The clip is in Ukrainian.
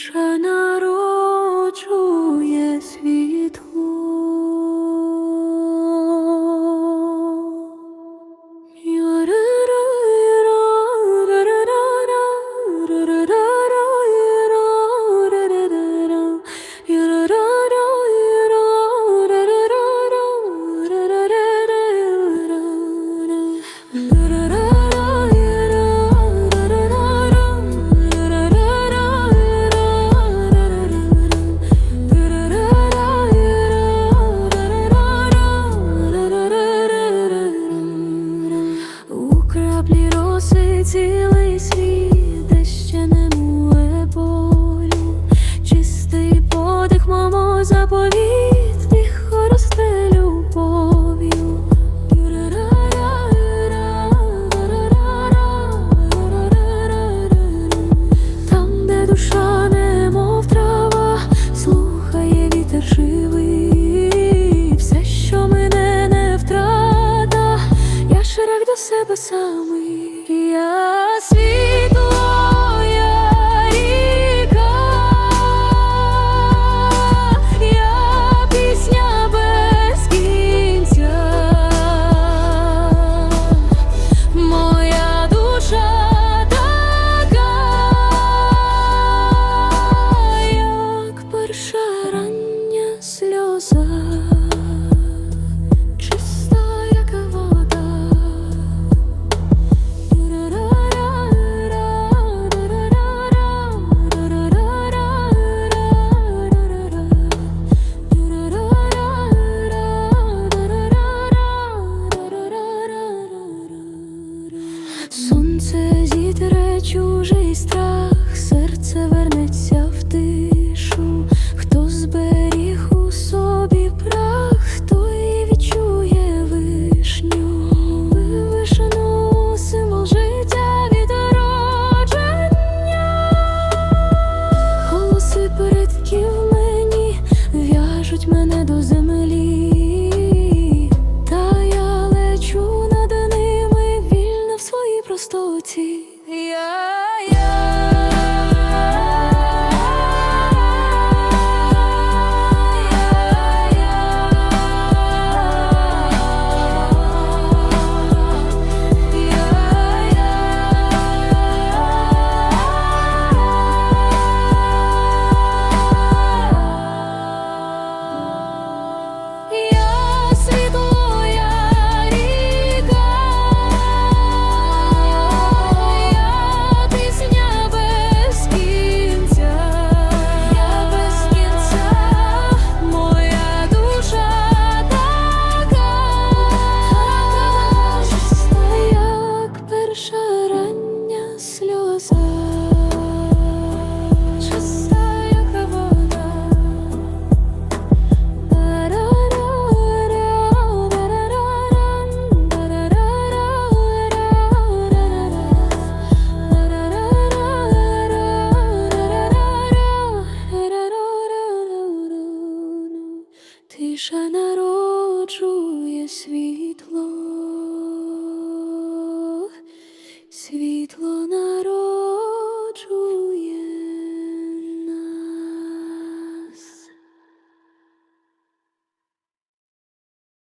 কৃষ্ণার ছুঁয়ে цілий світ, де ще немає болю, чистий подих, мамо, заповіт, тихо росте любов'ю. Там, де душа немов трава, слухає вітер живий, все, що мене не втрата, я широк до себе самий. Just просто ще народжує світло.